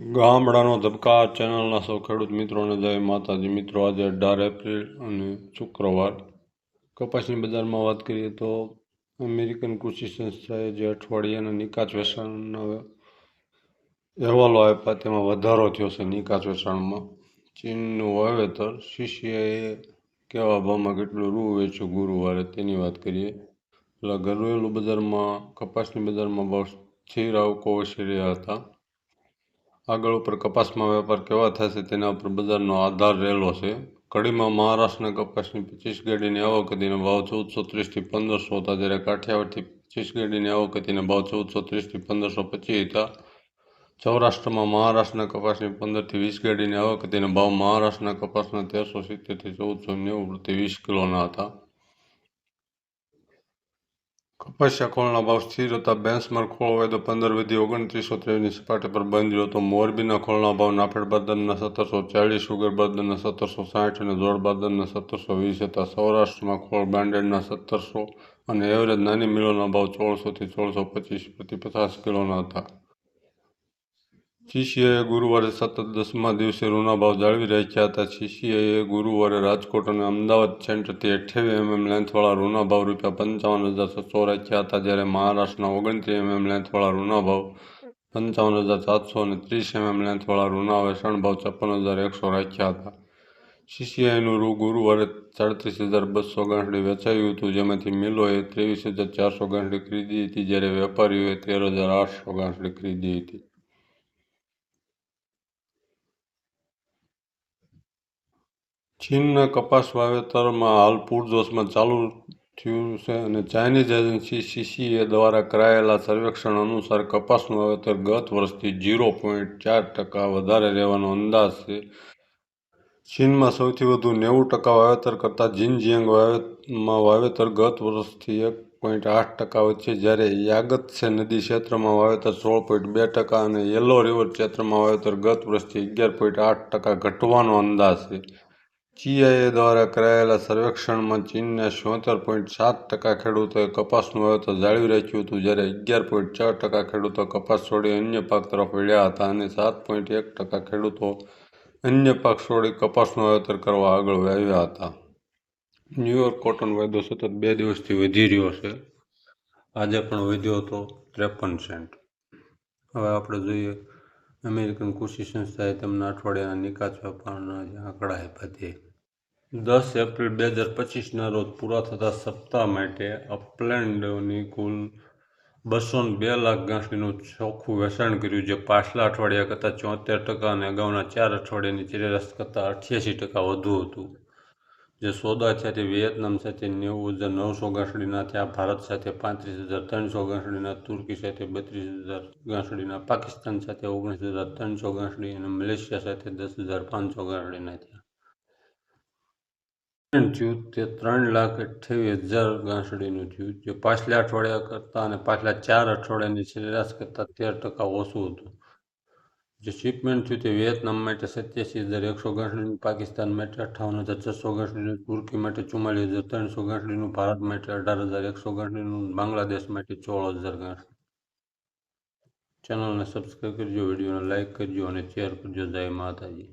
ગામડાનો ધબકા ચેનલના સૌ ખેડૂત મિત્રોને જય માતાજી. મિત્રો, આજે અઢાર એપ્રિલ અને શુક્રવાર. કપાસની બજારમાં વાત કરીએ તો અમેરિકન કૃષિ સંસ્થાએ જે અઠવાડિયાના નિકાસ વેચાણના અહેવાલો આપ્યા તેમાં વધારો થયો છે નિકાસ વેચાણમાં. ચીનનું વાવેતર સીસીઆઈએ કેવા ભાવમાં કેટલું રૂ વેચ્યું ગુરુવારે તેની વાત કરીએ. એટલે ઘરેલું બજારમાં, કપાસની બજારમાં ભાવ સ્થિર આવકો વસી રહ્યા હતા. આગળ ઉપર કપાસમાં વેપાર કેવા થશે તેના ઉપર બજારનો આધાર રહેલો છે. કડીમાં મહારાષ્ટ્રના કપાસની પચીસ ગાડીની આવક હતી ભાવ ચૌદસો ત્રીસથી પંદરસો હતા જ્યારે કાઠિયાવાડથી પચીસ ગાડીની આવક હતી ભાવ ચૌદસો ત્રીસથી પંદરસો પચીસ હતા. સૌરાષ્ટ્રમાં મહારાષ્ટ્રના કપાસની પંદરથી વીસ ગાડીની આવક હતી ભાવ મહારાષ્ટ્રના કપાસના તેરસો સિત્તેરથી ચૌદસો નેવું પ્રતિ વીસ કિલોના હતા. કપાસિયા ખોળના ભાવ સ્થિર હતા. બેન્ચમાર્ક ખોળ તો પંદર વધી ઓગણત્રીસો ત્રેવીસની સપાટી પર બંધ રહ્યો હતો. મોરબીના ખોળના ભાવ નાફેડ બદનના સત્તરસો ચાલીસ, સુગર બદનના સત્તરસો સાઠ અને જોડ બદનના સત્તરસો વીસ હતા. સૌરાષ્ટ્રમાં ખોળ બ્રાન્ડેડના સત્તરસો અને એવરેજ નાની મિલોના ભાવ સોળસોથી સોળસો પચીસ પ્રતિ પચાસ કિલોના હતા. સીસીઆઈએ ગુરુવારે સતત દસમા દિવસે ભાવ જાળવી રાખ્યા હતા. શિષ્યએ ગુરુવારે રાજકોટ અને અમદાવાદ સેન્ટરથી અઠ્યાવી એમએમ લેન્થવાળા ભાવ રૂપિયા પંચાવન હજાર છસો રાખ્યા હતા, જ્યારે મહારાષ્ટ્રના ઓગણત્રીસ એમએમ લેન્થવાળા ઋણાભાવ ભાવ પંચાવન હજાર સાતસો અને ત્રીસ એમએમ લેન્થવાળા ઋણા વેચાણ ભાવ છપ્પન હજાર એકસો રાખ્યા હતા. સીસીઆઈનું રૂ ગુરુવારે સાડત્રીસ હજાર બસો ગાંઠડી વેચાયું હતું, જેમાંથી મિલોએ ત્રેવીસ હજાર ચારસો ગાંઠડી ખરીદી હતી, જ્યારે વેપારીઓએ તેર હજાર આઠસો ગાંઠડી ખરીદી હતી. ચીનના કપાસ વાવેતરમાં હાલ પૂરજોશમાં ચાલુ થયું છે અને ચાઇનીઝ એજન્સી સીસીએ દ્વારા કરાયેલા સર્વેક્ષણ અનુસાર કપાસનું વાવેતર ગત વર્ષથી ઝીરો પોઈન્ટ ચાર ટકા વધારે રહેવાનો અંદાજ છે. ચીનમાં સૌથી વધુ નેવું ટકા વાવેતર કરતાં જિનજિયાંગ વાવેતરમાં વાવેતર ગત વર્ષથી એક પોઈન્ટ આઠ ટકા વચ્ચે જ્યારે યાગત્સે નદી ક્ષેત્રમાં વાવેતર સોળ પોઈન્ટ બે ટકા અને યેલો રિવર ક્ષેત્રમાં વાવેતર ગત વર્ષથી અગિયાર પોઈન્ટ આઠ ટકા ઘટવાનો અંદાજ છે. જીઆઈએ દ્વારા કરાયેલા સર્વેક્ષણમાં ચીનના ચોતેર પોઈન્ટ સાત ટકા ખેડૂતોએ કપાસનું વાવેતર જાળવી રાખ્યું હતું, જ્યારે અગિયાર પોઈન્ટ ચાર ટકા ખેડૂતો કપાસ છોડી અન્ય પાક તરફ વળ્યા હતા અને સાત પોઈન્ટ એક ટકા ખેડૂતો અન્ય પાક છોડી કપાસનું વાવેતર કરવા આગળ આવ્યા હતા. ન્યૂયોર્ક કોટન વાયદો સતત બે દિવસથી વધી રહ્યો છે. આજે પણ વધ્યો હતો ત્રેપન સેન્ટ. હવે આપણે જોઈએ, અમેરિકન કૃષિ સંસ્થાએ તેમના અઠવાડિયાના નિકાસ વેપારના જે આંકડા આપ્યા તે દસ એપ્રિલ બે હજાર પચીસના રોજ પૂરા થતા સપ્તાહ માટે અપલેન્ડની કુલ બસો બે લાખ ગાંઠીનું ચોખ્ખું વેચાણ કર્યું, જે પાછલા અઠવાડિયા કરતાં ચોતેર ટકા અને અગાઉના ચાર અઠવાડિયાની સરેરાશ કરતાં અઠ્યાસી ટકા વધુ હતું. જે સોદા તે વિયેતનામ સાથે નેવું હજાર નવસો ગાંઠડીના ત્યાં ભારત સાથે પાંત્રીસ હજાર ત્રણસો ગાંઠડીના તુર્કી સાથે બત્રીસ હજાર ગાંઠડીના પાકિસ્તાન સાથે ઓગણીસ હજાર ત્રણસો ગાંઠડી અને મલેશિયા સાથે દસ હજાર પાંચસો ગાંઠડીના થયા. થયું તે ત્રણ લાખ અઠ્યાવીસ હજાર ગાંસડીનું થયું જે પાછલા અઠવાડિયા કરતાં અને પાછલા ચાર અઠવાડિયાની સરેરાશ કરતાં તેર ટકા ઓછું હતું જે શિપમેન્ટ થયું તે વિયેતનામ માટે સત્યાસી હજાર એકસો ગાંઠડીનું પાકિસ્તાન માટે અઠ્ઠાવન હજાર છસો ગાંઠડીનું તુર્કી માટે ચુમ્માલીસ હજાર ત્રણસો ગાંઠડીનું ભારત માટે અઢાર હજાર એકસો ગાંઠડીનું બાંગ્લાદેશ માટે સોળ હજાર ગાંઠડી ચેનલને સબસ્ક્રાઈબ કરજો વિડીયોને લાઇક કરજો અને શેર કરજો જય માતાજી